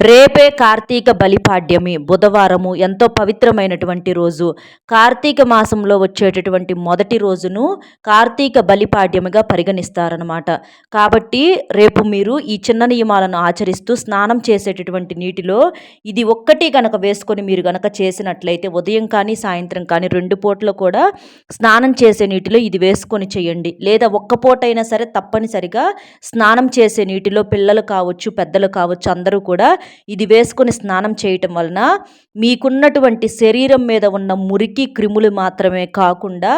రేపే కార్తీక బలిపాడ్యమి బుధవారము ఎంతో పవిత్రమైనటువంటి రోజు. కార్తీక మాసంలో వచ్చేటటువంటి మొదటి రోజును కార్తీక బలిపాడ్యమిగా పరిగణిస్తారనమాట కాబట్టి రేపు మీరు ఈ చిన్న నియమాలను ఆచరిస్తూ స్నానం చేసేటటువంటి నీటిలో ఇది ఒక్కటి కనుక వేసుకొని మీరు కనుక చేసినట్లయితే ఉదయం కానీ సాయంత్రం కానీ రెండు పూటలు కూడా స్నానం చేసే నీటిలో ఇది వేసుకొని చేయండి. లేదా ఒక్క పూట అయినా సరే తప్పనిసరిగా స్నానం చేసే నీటిలో పిల్లలు కావచ్చు పెద్దలు కావచ్చు అందరూ కూడా ఇది వేసుకొని స్నానం చేయటం వలన మీకున్నటువంటి శరీరం మీద ఉన్న మురికి క్రిములు మాత్రమే కాకుండా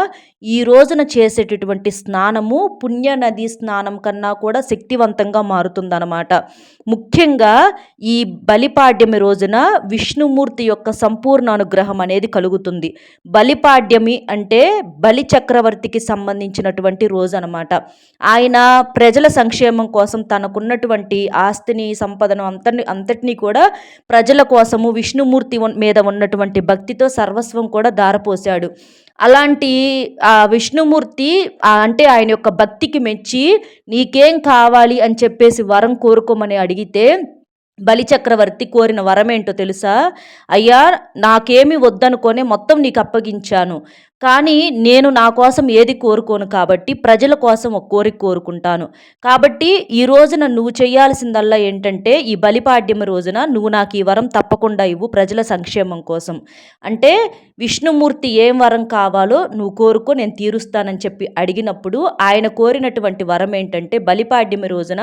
ఈ రోజున చేసేటటువంటి స్నానము పుణ్య నది స్నానం కన్నా కూడా శక్తివంతంగా మారుతుందన్నమాట. ముఖ్యంగా ఈ బలిపాడ్యమి రోజున విష్ణుమూర్తి యొక్క సంపూర్ణ అనుగ్రహం అనేది కలుగుతుంది. బలిపాడ్యమి అంటే బలి చక్రవర్తికి సంబంధించినటువంటి రోజు అనమాట ఆయన ప్రజల సంక్షేమం కోసం తనకున్నటువంటి ఆస్తిని సంపదను అంత అంతటి అంతటినీ కూడా ప్రజల కోసము విష్ణుమూర్తి మీద ఉన్నటువంటి భక్తితో సర్వస్వం కూడా దారపోశాడు. అలాంటి ఆ విష్ణుమూర్తి అంటే ఆయన యొక్క భక్తికి మెచ్చి నీకేం కావాలి అని చెప్పేసి వరం కోరుకోమని అడిగితే బలిచక్రవర్తి కోరిన వరం ఏంటో తెలుసా? అయ్యా నాకేమి వద్దనుకొని మొత్తం నీకు అప్పగించాను. కానీ నేను నా కోసం ఏది కోరుకోను కాబట్టి ప్రజల కోసం ఒక కోరిక కోరుకుంటాను. కాబట్టి ఈ రోజున నువ్వు చేయాల్సిందల్లా ఏంటంటే ఈ బలిపాడ్యం రోజున నువ్వు నాకు ఈ వరం తప్పకుండా ఇవ్వు ప్రజల సంక్షేమం కోసం. అంటే విష్ణుమూర్తి ఏం వరం కావాలో నువ్వు కోరుకో నేను తీరుస్తానని చెప్పి అడిగినప్పుడు ఆయన కోరినటువంటి వరం ఏంటంటే బలిపాడ్యమ రోజున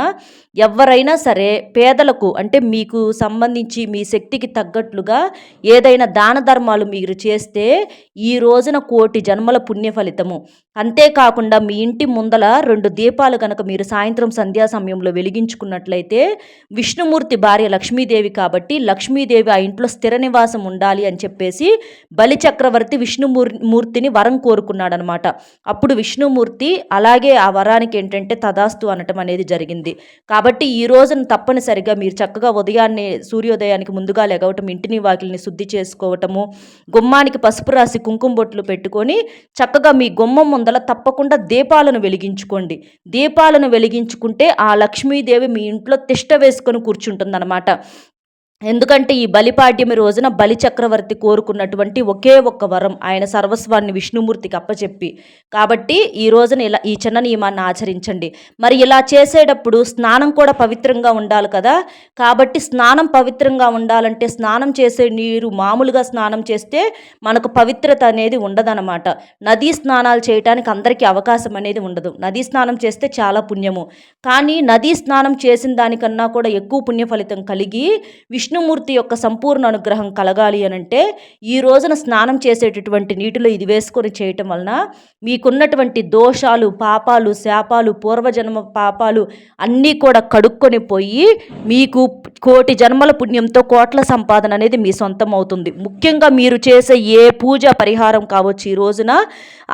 ఎవరైనా సరే పేదలకు అంటే మీకు సంబంధించి మీ శక్తికి తగ్గట్లుగా ఏదైనా దాన ధర్మాలు మీరు చేస్తే ఈ రోజున కో కోటి జన్మల పుణ్య ఫలితము అంతేకాకుండా మీ ఇంటి ముందల రెండు దీపాలు కనుక మీరు సాయంత్రం సంధ్యా సమయంలో వెలిగించుకున్నట్లయితే విష్ణుమూర్తి భార్య లక్ష్మీదేవి కాబట్టి లక్ష్మీదేవి ఆ ఇంట్లో స్థిర నివాసం ఉండాలి అని చెప్పేసి బలిచక్రవర్తి విష్ణుమూర్ మూర్తిని వరం కోరుకున్నాడనమాట. అప్పుడు విష్ణుమూర్తి అలాగే ఆ వరానికి ఏంటంటే తదాస్తు అనటం అనేది జరిగింది. కాబట్టి ఈ రోజున తప్పనిసరిగా మీరు చక్కగా ఉదయాన్నే సూర్యోదయానికి ముందుగా లెగవటం ఇంటిని వాకిల్ని శుద్ధి చేసుకోవటము గుమ్మానికి పసుపు రాసి కుంకుమ బొట్లు పెట్టుకొని చక్కగా మీ గుమ్మం ముందల తప్పకుండా దీపాలను వెలిగించుకోండి. దీపాలను వెలిగించుకుంటే ఆ లక్ష్మీదేవి మీ ఇంట్లో తిష్ట వేసుకొని కూర్చుంటుందన్నమాట. ఎందుకంటే ఈ బలిపాడ్యమి రోజున బలి చక్రవర్తి కోరుకున్నటువంటి ఒకే ఒక్క వరం ఆయన సర్వస్వాన్ని విష్ణుమూర్తికి అప్పచెప్పి. కాబట్టి ఈ రోజున ఇలా ఈ చిన్న నియమాన్ని ఆచరించండి. మరి ఇలా చేసేటప్పుడు స్నానం కూడా పవిత్రంగా ఉండాలి కదా? కాబట్టి స్నానం పవిత్రంగా ఉండాలంటే స్నానం చేసే నీరు మామూలుగా స్నానం చేస్తే మనకు పవిత్రత అనేది ఉండదన్నమాట. నదీ స్నానాలు చేయడానికి అందరికీ అవకాశం అనేది ఉండదు. నదీ స్నానం చేస్తే చాలా పుణ్యము. కానీ నదీ స్నానం చేసిన దానికన్నా కూడా ఎక్కువ పుణ్య ఫలితం కలిగి విష్ణుమూర్తి యొక్క సంపూర్ణ అనుగ్రహం కలగాలి అనంటే ఈ రోజున స్నానం చేసేటటువంటి నీటిలో ఇది వేసుకొని చేయటం వలన మీకున్నటువంటి దోషాలు పాపాలు శాపాలు పూర్వజన్మ పాపాలు అన్నీ కూడా కడుక్కొని పోయి మీకు కోటి జన్మల పుణ్యంతో కోట్ల సంపాదన అనేది మీ సొంతం అవుతుంది. ముఖ్యంగా మీరు చేసే ఏ పూజ పరిహారం కావచ్చు ఈ రోజున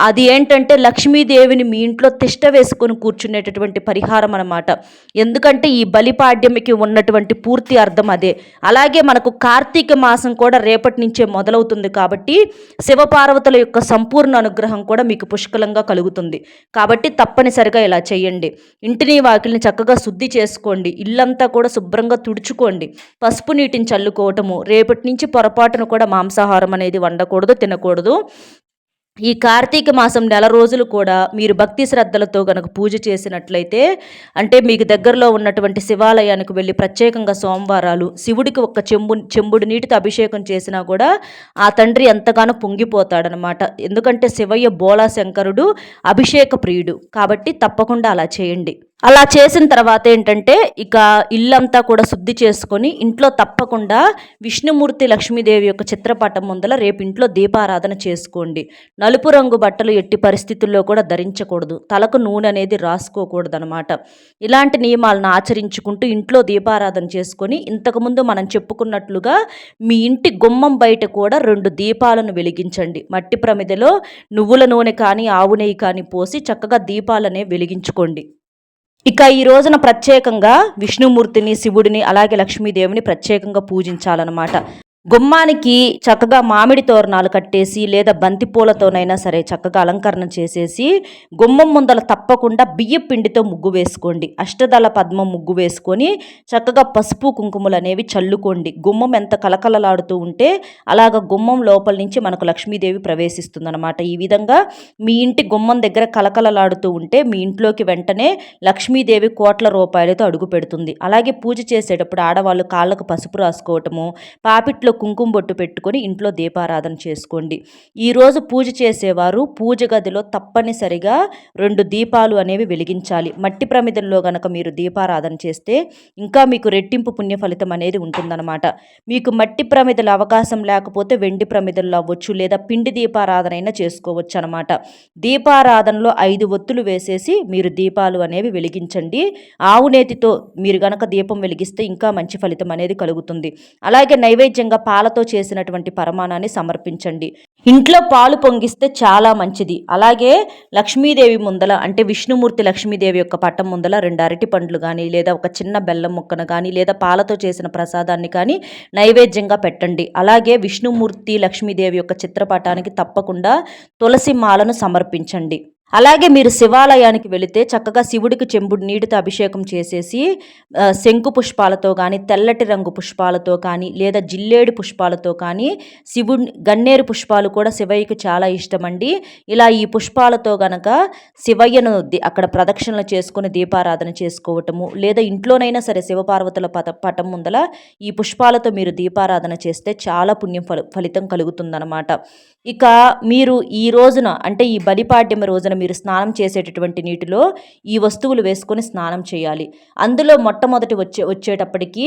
అది ఏంటంటే లక్ష్మీదేవిని మీ ఇంట్లో తిష్ట వేసుకొని కూర్చునేటటువంటి పరిహారం అనమాట ఎందుకంటే ఈ బలిపాడ్యమికి ఉన్నటువంటి పూర్తి అర్థం అదే. అలాగే మనకు కార్తీక మాసం కూడా రేపటి నుంచే మొదలవుతుంది కాబట్టి శివపార్వతుల యొక్క సంపూర్ణ అనుగ్రహం కూడా మీకు పుష్కలంగా కలుగుతుంది. కాబట్టి తప్పనిసరిగా ఇలా చేయండి. ఇంటిని వాకిల్ని చక్కగా శుద్ధి చేసుకోండి. ఇల్లంతా కూడా శుభ్రంగా తుడుచుకోండి. పసుపు నీటిని చల్లుకోవటము రేపటి నుంచి పొరపాటును కూడా మాంసాహారం అనేది వండకూడదు తినకూడదు. ఈ కార్తీక మాసం నెల రోజులు కూడా మీరు భక్తి శ్రద్ధలతో కనుక పూజ చేసినట్లయితే అంటే మీకు దగ్గరలో ఉన్నటువంటి శివాలయానికి వెళ్ళి ప్రత్యేకంగా సోమవారాలు శివుడికి ఒక చెంబు చెంబుడు నీటితో అభిషేకం చేసినా కూడా ఆ తండ్రి ఎంతగానో పొంగిపోతాడనమాట. ఎందుకంటే శివయ్య బోళా శంకరుడు అభిషేక ప్రియుడు. కాబట్టి తప్పకుండా అలా చేయండి. అలా చేసిన తర్వాత ఏంటంటే ఇక ఇల్లంతా కూడా శుద్ధి చేసుకొని ఇంట్లో తప్పకుండా విష్ణుమూర్తి లక్ష్మీదేవి యొక్క చిత్రపటం ముందల రేపు ఇంట్లో దీపారాధన చేసుకోండి. నలుపు రంగు బట్టలు ఎట్టి పరిస్థితుల్లో కూడా ధరించకూడదు. తలకు నూనె అనేది రాసుకోకూడదు అనమాట ఇలాంటి నియమాలను ఆచరించుకుంటూ ఇంట్లో దీపారాధన చేసుకొని ఇంతకుముందు మనం చెప్పుకున్నట్లుగా మీ ఇంటి గుమ్మం బయట కూడా రెండు దీపాలను వెలిగించండి. మట్టి ప్రమిదలో నువ్వుల నూనె కానీ ఆవు నెయ్యి కానీ పోసి చక్కగా దీపాలనే వెలిగించుకోండి. ఇక ఈ రోజున ప్రత్యేకంగా విష్ణుమూర్తిని శివుడిని అలాగే లక్ష్మీదేవిని ప్రత్యేకంగా పూజించాలన్నమాట. గుమ్మానికి చక్కగా మామిడి తోరణాలు కట్టేసి లేదా బంతి పూలతోనైనా సరే చక్కగా అలంకరణ చేసేసి గుమ్మం ముందల తప్పకుండా బియ్య పిండితో ముగ్గు వేసుకోండి. అష్టదళ పద్మం ముగ్గు వేసుకొని చక్కగా పసుపు కుంకుమలు అనేవి చల్లుకోండి. గుమ్మం ఎంత కలకలలాడుతూ ఉంటే అలాగ గుమ్మం లోపల నుంచి మనకు లక్ష్మీదేవి ప్రవేశిస్తుందన్నమాట. ఈ విధంగా మీ ఇంటి గుమ్మం దగ్గర కలకలలాడుతూ ఉంటే మీ ఇంట్లోకి వెంటనే లక్ష్మీదేవి కోట్ల రూపాయలతో అడుగు పెడుతుంది. అలాగే పూజ చేసేటప్పుడు ఆడవాళ్ళు కాళ్ళకు పసుపు రాసుకోవటము పాపిట్లో చేతిలో కుంకుమ బొట్టు పెట్టుకొని ఇంట్లో దీపారాధన చేసుకోండి. ఈరోజు పూజ చేసేవారు పూజ గదిలో తప్పనిసరిగా రెండు దీపాలు అనేవి వెలిగించాలి. మట్టి ప్రమిదల్లో గనక మీరు దీపారాధన చేస్తే ఇంకా మీకు రెట్టింపు పుణ్య ఫలితం అనేది ఉంటుందన్నమాట. మీకు మట్టి ప్రమిదలు అవకాశం లేకపోతే వెండి ప్రమిదల్లో అవ్వచ్చు లేదా పిండి దీపారాధన అయినా చేసుకోవచ్చు అనమాట దీపారాధనలో ఐదు ఒత్తులు వేసేసి మీరు దీపాలు అనేవి వెలిగించండి. ఆవు నేతితో మీరు గనక దీపం వెలిగిస్తే ఇంకా మంచి ఫలితం అనేది కలుగుతుంది. అలాగే నైవేద్యంగా పాలతో చేసినటువంటి పరమాణాన్ని సమర్పించండి. ఇంట్లో పాలు పొంగిస్తే చాలా మంచిది. అలాగే లక్ష్మీదేవి ముందల అంటే విష్ణుమూర్తి లక్ష్మీదేవి యొక్క పట్టం ముందల రెండు అరటి పండ్లు కానీ లేదా ఒక చిన్న బెల్లం ముక్కను కానీ లేదా పాలతో చేసిన ప్రసాదాన్ని కానీ నైవేద్యంగా పెట్టండి. అలాగే విష్ణుమూర్తి లక్ష్మీదేవి యొక్క చిత్రపటానికి తప్పకుండా తులసి మాలను సమర్పించండి. అలాగే మీరు శివాలయానికి వెళితే చక్కగా శివుడికి చెంబుడు నీటితో అభిషేకం చేసేసి శంకు పుష్పాలతో కానీ తెల్లటి రంగు పుష్పాలతో కానీ లేదా జిల్లేడు పుష్పాలతో కానీ శివుడి గన్నేరు పుష్పాలు కూడా శివయ్యకి చాలా ఇష్టమండి. ఇలా ఈ పుష్పాలతో గనక శివయ్యను అక్కడ ప్రదక్షిణలు చేసుకుని దీపారాధన చేసుకోవటము లేదా ఇంట్లోనైనా సరే శివపార్వతుల పట పటం ముందల ఈ పుష్పాలతో మీరు దీపారాధన చేస్తే చాలా పుణ్యం ఫలితం కలుగుతుందన్నమాట. ఇక మీరు ఈ రోజున అంటే ఈ బలిపాడ్యమ రోజున మీరు స్నానం చేసేటటువంటి నీటిలో ఈ వస్తువులు వేసుకొని స్నానం చేయాలి. అందులో మొట్టమొదటి వచ్చే వచ్చేటప్పటికి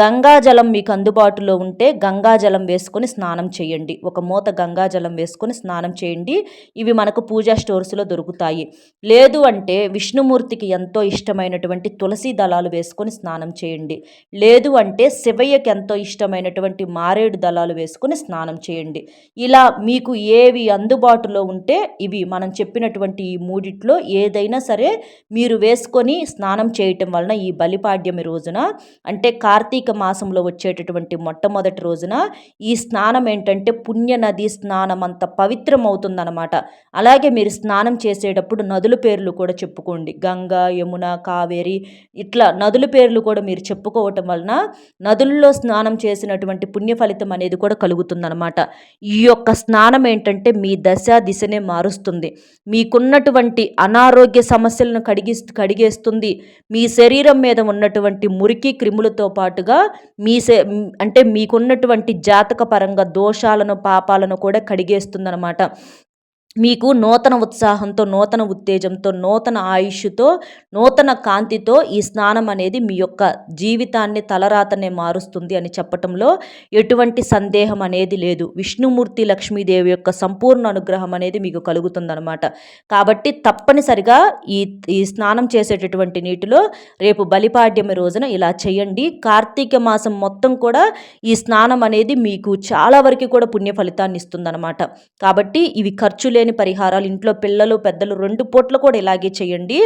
గంగాజలం మీకు అందుబాటులో ఉంటే గంగాజలం వేసుకొని స్నానం చేయండి. ఒక మూత గంగాజలం వేసుకొని స్నానం చేయండి. ఇవి మనకు పూజా స్టోర్స్లో దొరుకుతాయి. లేదు అంటే విష్ణుమూర్తికి ఎంతో ఇష్టమైనటువంటి తులసి దళాలు వేసుకొని స్నానం చేయండి. లేదు అంటే శివయ్యకి ఎంతో ఇష్టమైనటువంటి మారేడు దళాలు వేసుకొని స్నానం చేయండి. ఇలా మీకు ఏవి అందుబాటులో ఉంటే ఇవి మనం చెప్పినటువంటి ఉన్నటువంటి ఈ మూడిట్లో ఏదైనా సరే మీరు వేసుకొని స్నానం చేయటం వలన ఈ బలిపాడ్యమి రోజున అంటే కార్తీక మాసంలో వచ్చేటటువంటి మొట్టమొదటి రోజున ఈ స్నానం ఏంటంటే పుణ్య నది స్నానం అంత పవిత్రం అవుతుందన్నమాట అలాగే మీరు స్నానం చేసేటప్పుడు నదుల పేర్లు కూడా చెప్పుకోండి. గంగా యమున కావేరి ఇట్లా నదుల పేర్లు కూడా మీరు చెప్పుకోవటం వలన నదుల్లో స్నానం చేసినటువంటి పుణ్య ఫలితం అనేది కూడా కలుగుతుందన్నమాట. ఈ యొక్క స్నానం ఏంటంటే మీ దశ దిశనే మారుస్తుంది. మీకు మీకున్నటువంటి అనారోగ్య సమస్యలను కడిగి కడిగేస్తుంది. మీ శరీరం మీద ఉన్నటువంటి మురికి క్రిములతో పాటుగా మీ అంటే మీకున్నటువంటి జాతక పరంగా దోషాలను పాపాలను కూడా కడిగేస్తుందనమాట మీకు నూతన ఉత్సాహంతో నూతన ఉత్తేజంతో నూతన ఆయుష్తో నూతన కాంతితో ఈ స్నానం అనేది మీ యొక్క జీవితాన్ని తలరాతనే మారుస్తుంది అని చెప్పటంలో ఎటువంటి సందేహం అనేది లేదు. విష్ణుమూర్తి లక్ష్మీదేవి యొక్క సంపూర్ణ అనుగ్రహం అనేది మీకు కలుగుతుందనమాట కాబట్టి తప్పనిసరిగా ఈ ఈ స్నానం చేసేటటువంటి నీటిలో రేపు బలిపాడ్యమి రోజున ఇలా చేయండి. కార్తీక మాసం మొత్తం కూడా ఈ స్నానం అనేది మీకు చాలా వరకు కూడా పుణ్య ఫలితాన్ని ఇస్తుందన్నమాట. కాబట్టి ఇవి ఖర్చు లేని పరిహారాలు ఇంట్లో పిల్లలు పెద్దలు రెండు పూట్లు కూడా ఇలాగే చేయండి.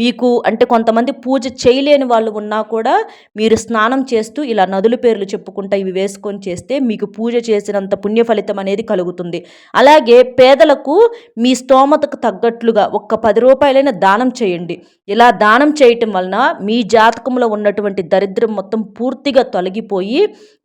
మీకు అంటే కొంతమంది పూజ చేయలేని వాళ్ళు ఉన్నా కూడా మీరు స్నానం చేస్తూ ఇలా నదుల పేర్లు చెప్పుకుంటా ఇవి వేసుకొని చేస్తే మీకు పూజ చేసినంత పుణ్య ఫలితం అనేది కలుగుతుంది. అలాగే పేదలకు మీ స్తోమతకు తగ్గట్లుగా ఒక్క పది రూపాయలైనా దానం చేయండి. ఇలా దానం చేయటం వలన మీ జాతకంలో ఉన్నటువంటి దరిద్రం మొత్తం పూర్తిగా తొలగిపోయి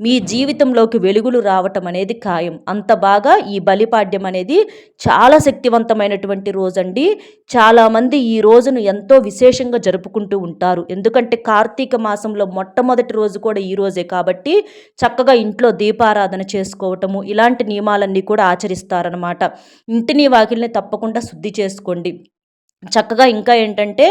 మీ జీవితంలోకి వెలుగులు రావటం అనేది ఖాయం. అంత బాగా ఈ బలిపాడ్యం అనేది చాలా చాలా శక్తివంతమైనటువంటి రోజండి. చాలామంది ఈ రోజును ఎంతో విశేషంగా జరుపుకుంటూ ఉంటారు. ఎందుకంటే కార్తీక మాసంలో మొట్టమొదటి రోజు కూడా ఈ రోజే కాబట్టి చక్కగా ఇంట్లో దీపారాధన చేసుకోవటము ఇలాంటి నియమాలన్నీ కూడా ఆచరిస్తారనమాట ఇంటిని వాకిల్ని తప్పకుండా శుద్ధి చేసుకోండి. చక్కగా ఇంకా ఏంటంటే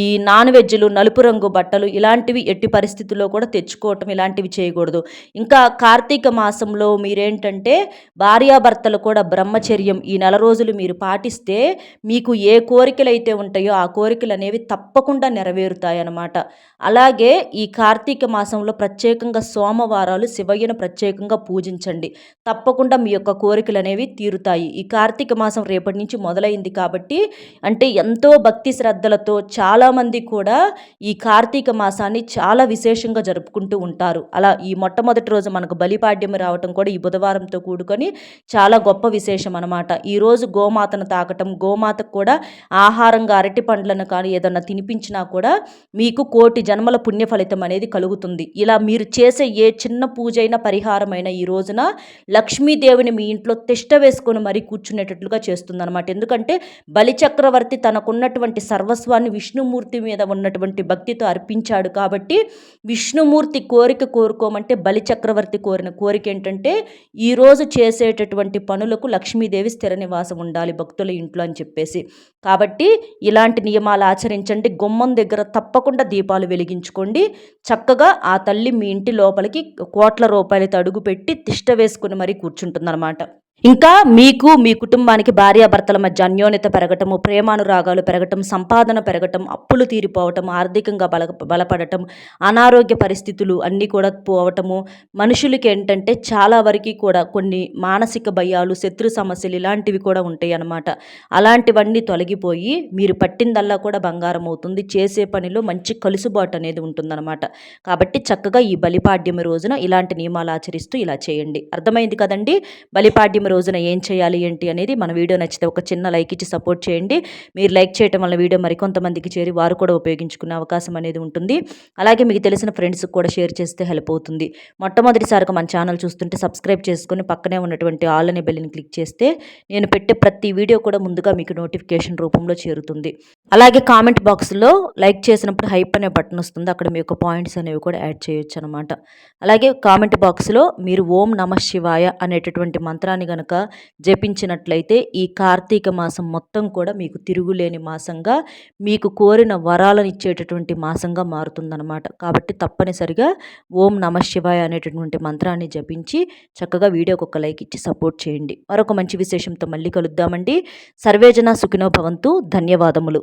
ఈ నాన్ వెజ్లు నలుపు రంగు బట్టలు ఇలాంటివి ఎట్టి పరిస్థితుల్లో కూడా తెచ్చుకోవటం ఇలాంటివి చేయకూడదు. ఇంకా కార్తీక మాసంలో మీరేంటంటే భార్యాభర్తలు కూడా బ్రహ్మచర్యం ఈ నెల రోజులు మీరు పాటిస్తే మీకు ఏ కోరికలు అయితే ఉంటాయో ఆ కోరికలు అనేవి తప్పకుండా నెరవేరుతాయి అన్నమాట అలాగే ఈ కార్తీక మాసంలో ప్రత్యేకంగా సోమవారాలు శివయ్యను ప్రత్యేకంగా పూజించండి. తప్పకుండా మీ యొక్క కోరికలు అనేవి తీరుతాయి. ఈ కార్తీక మాసం రేపటి నుంచి మొదలైంది కాబట్టి అంటే ఎంతో భక్తి శ్రద్ధలతో చాలామంది కూడా ఈ కార్తీక మాసాన్ని చాలా విశేషంగా జరుపుకుంటూ ఉంటారు. అలా ఈ మొట్టమొదటి రోజు మనకు బలిపాడ్యం రావటం కూడా ఈ బుధవారంతో కూడుకొని చాలా గొప్ప విశేషం అనమాట ఈరోజు గోమాతను తాకటం గోమాతకు కూడా ఆహారంగా అరటి పండ్లను కానీ ఏదన్నా తినిపించినా కూడా మీకు కోటి జన్మల పుణ్య ఫలితం అనేది కలుగుతుంది. ఇలా మీరు చేసే ఏ చిన్న పూజ అయినా పరిహారమైన ఈ రోజున లక్ష్మీదేవిని మీ ఇంట్లో తిష్ట వేసుకొని మరీ కూర్చునేటట్లుగా చేస్తుందన్నమాట. ఎందుకంటే బలిచక్రవర్తి తనకున్నటువంటి సర్వస్వాన్ని విష్ణుమూర్తి మీద ఉన్నటువంటి భక్తితో అర్పించాడు కాబట్టి విష్ణుమూర్తి కోరిక కోరుకోమంటే బలిచక్రవర్తి కోరిన కోరిక ఏంటంటే ఈరోజు చేసేటటువంటి పనులకు లక్ష్మీదేవి స్థిర నివాసం ఉండాలి భక్తుల ఇంట్లో అని చెప్పేసి. కాబట్టి ఇలాంటి నియమాలు ఆచరించండి. గుమ్మం దగ్గర తప్పకుండా దీపాలు వెలిగించుకోండి. చక్కగా ఆ తల్లి మీ ఇంటి లోపలికి కోట్ల రూపాయలతో అడుగుపెట్టి తిష్ట వేసుకుని మరీ కూర్చుంటుందన్నమాట. ఇంకా మీకు మీ కుటుంబానికి భార్యాభర్తల మధ్య అన్యోన్యత పెరగటము ప్రేమానురాగాలు పెరగటం సంపాదన పెరగటం అప్పులు తీరిపోవటం ఆర్థికంగా బల బలపడటం అనారోగ్య పరిస్థితులు అన్నీ కూడా పోవటము మనుషులకి ఏంటంటే చాలా వరకు కూడా కొన్ని మానసిక భయాలు శత్రు సమస్యలు ఇలాంటివి కూడా ఉంటాయి అన్నమాట. అలాంటివన్నీ తొలగిపోయి మీరు పట్టిందల్లా కూడా బంగారం అవుతుంది. చేసే పనిలో మంచి కలుసుబాటు అనేది ఉంటుందన్నమాట. కాబట్టి చక్కగా ఈ బలిపాడ్యమి రోజున ఇలాంటి నియమాలు ఆచరిస్తూ ఇలా చేయండి. అర్థమైంది కదండి? బలిపాడ్యమి రోజున ఏం చేయాలి ఏంటి అనేది మన వీడియో నచ్చితే ఒక చిన్న లైక్ ఇచ్చి సపోర్ట్ చేయండి. మీరు లైక్ చేయడం వల్ల వీడియో మరికొంతమందికి చేరి వారు కూడా ఉపయోగించుకునే అవకాశం అనేది ఉంటుంది. అలాగే మీకు తెలిసిన ఫ్రెండ్స్కి కూడా షేర్ చేస్తే హెల్ప్ అవుతుంది. మొట్టమొదటిసారిగా మన ఛానల్ చూస్తుంటే సబ్స్క్రైబ్ చేసుకుని పక్కనే ఉన్నటువంటి ఆల్ అనే బెల్ని క్లిక్ చేస్తే నేను పెట్టే ప్రతి వీడియో కూడా ముందుగా మీకు నోటిఫికేషన్ రూపంలో చేరుతుంది. అలాగే కామెంట్ బాక్స్లో లైక్ చేసినప్పుడు హైప్ అనే బటన్ వస్తుంది. అక్కడ మీ యొక్క పాయింట్స్ అనేవి కూడా యాడ్ చేయొచ్చు అనమాట అలాగే కామెంట్ బాక్స్లో మీరు ఓం నమ శివాయ అనేటటువంటి మంత్రాన్ని కనుక జపించినట్లయితే ఈ కార్తీక మాసం మొత్తం కూడా మీకు తిరుగులేని మాసంగా మీకు కోరిన వరాలను ఇచ్చేటటువంటి మాసంగా మారుతుందన్నమాట. కాబట్టి తప్పనిసరిగా ఓం నమ శివాయ అనేటటువంటి మంత్రాన్ని జపించి చక్కగా వీడియోకి ఒక లైక్ ఇచ్చి సపోర్ట్ చేయండి. మరొక మంచి విశేషంతో మళ్ళీ కలుద్దామండి. సర్వేజన సుఖినో భవంతు. ధన్యవాదములు.